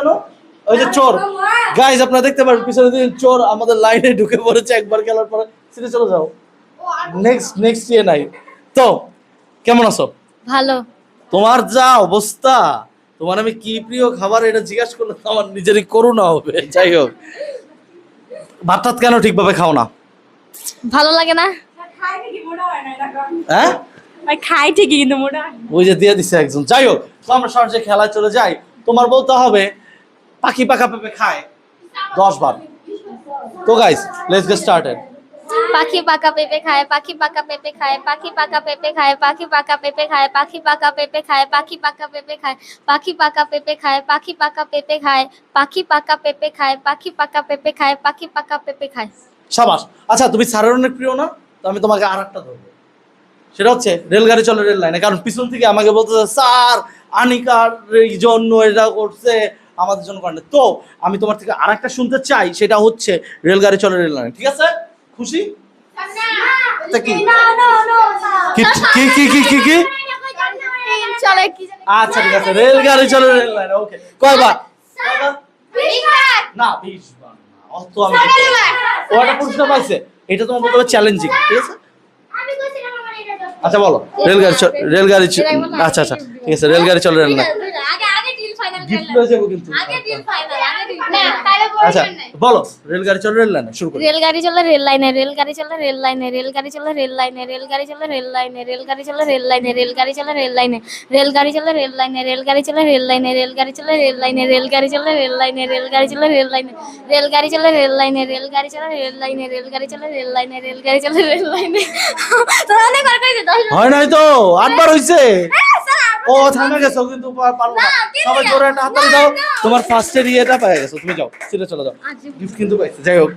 কেন? ওই যে চোর। গাইজ আপনারা দেখতে পারেন পিছনে দিন চোর আমাদের লাইনে ঢুকে পড়েছে একবার খেলার পরে। সিটে চলে যাও। নেক্সট নেক্সট ইয়ে নাই তো কেমন আছো? ভালো। তোমার যা অবস্থা তোমার আমি কি প্রিয় খাবার এটা জিজ্ঞাসা করলে আমার নিজেরই করুণা হবে। যাই হোক। ভাত টাত কেন ঠিকভাবে খাও না? ভালো লাগে না? হ্যাঁ? খাই ঠিকই কিন্তু ওই যে দিয়ে দিছে একজন। যাই হোক তো আমরা খেলায় চলে যাই। তোমার বলতে হবে পাখি পাকা পেঁপে খায় দশ বার তো গাইস লেটস গেট স্টার্টেড পাখি পাকা পেঁপে খায় পাখি পাকা পেঁপে খায় পাখি পাকা পেঁপে খায় পাখি পাকা পেঁপে খায় পাখি পাকা পেঁপে খায় পাখি পাকা পেঁপে খায় পাখি পাকা পেঁপে খায় পাখি পাকা পেঁপে খায় পাখি পাকা পেঁপে খায় পাখি পাকা পেঁপে খায় পাখি পাকা পেঁপে খায় সাবাস আচ্ছা তুমি স্যারের অনেক প্রিয় না তো আমি তোমাকে আর একটা ধরবো সেটা হচ্ছে রেলগাড়ি চলে রেল লাইনে কারণ পিছন থেকে আমাকে বলতে স্যার আনিকার জন্য এটা করছে আমাদের জন্য করে তো আমি তোমার থেকে আর একটা শুনতে চাই সেটা হচ্ছে রেলগাড়ি চলে রেল লাইনে ঠিক আছে? খুশি? কি? কি কি কি কি আচ্ছা ঠিক আছে রেলগাড়ি চলে রেল লাইনে ওকে। কয়বার? কয়বার? না বিশ বার অত আমি না। পুরস্কার পাইছে? এটা তোমার বলতে চ্যালেঞ্জিং ঠিক আছে? আচ্ছা বলো রেলগাড়ি রেলগাড়ি আচ্ছা আচ্ছা ঠিক আছে রেলগাড়ি চলে রেল লাইন আগে আগে ডিল ফাইনাল গিফট লয়ে যাব কিন্তু আগে ডিল ফাইনাল আগে ডিল ফাইনাল আচ্ছা বলো রেলগাড়ি চলে রেল লাইনে শুরু করি রেলগাড়ি চলে রেল লাইনে রেলগাড়ি চলে রেল লাইনে রেলগাড়ি চলে রেল লাইনে রেলগাড়ি চলে রেল লাইনে রেলগাড়ি চলে রেল লাইনে রেলগাড়ি চলে রেল লাইনে রেলগাড়ি চলে রেল লাইনে রেলগাড়ি চলে রেল লাইনে রেলগাড়ি চলে রেল লাইনে রেলগাড়ি চলে রেল লাইনে রেলগাড়ি চলে রেল লাইনে রেলগাড়ি চলে রেল লাইনে রেলগাড়ি চলে রেল লাইনে রেলগাড়ি চলে রেল লাইনে রেলগাড়ি চলে রেল লাইনে তোরা অনেক কইছিস হয় নাই তো আটবার হইছে ও থামে গেছো কিন্তু পারব না। সবাই জোরে একটা দাও তোমার ফার্স্টের ইয়েটা পেয়ে গেছো তুমি যাও। সিটে চলে যাও। গিফট কিন্তু পাইছো। যাই হোক।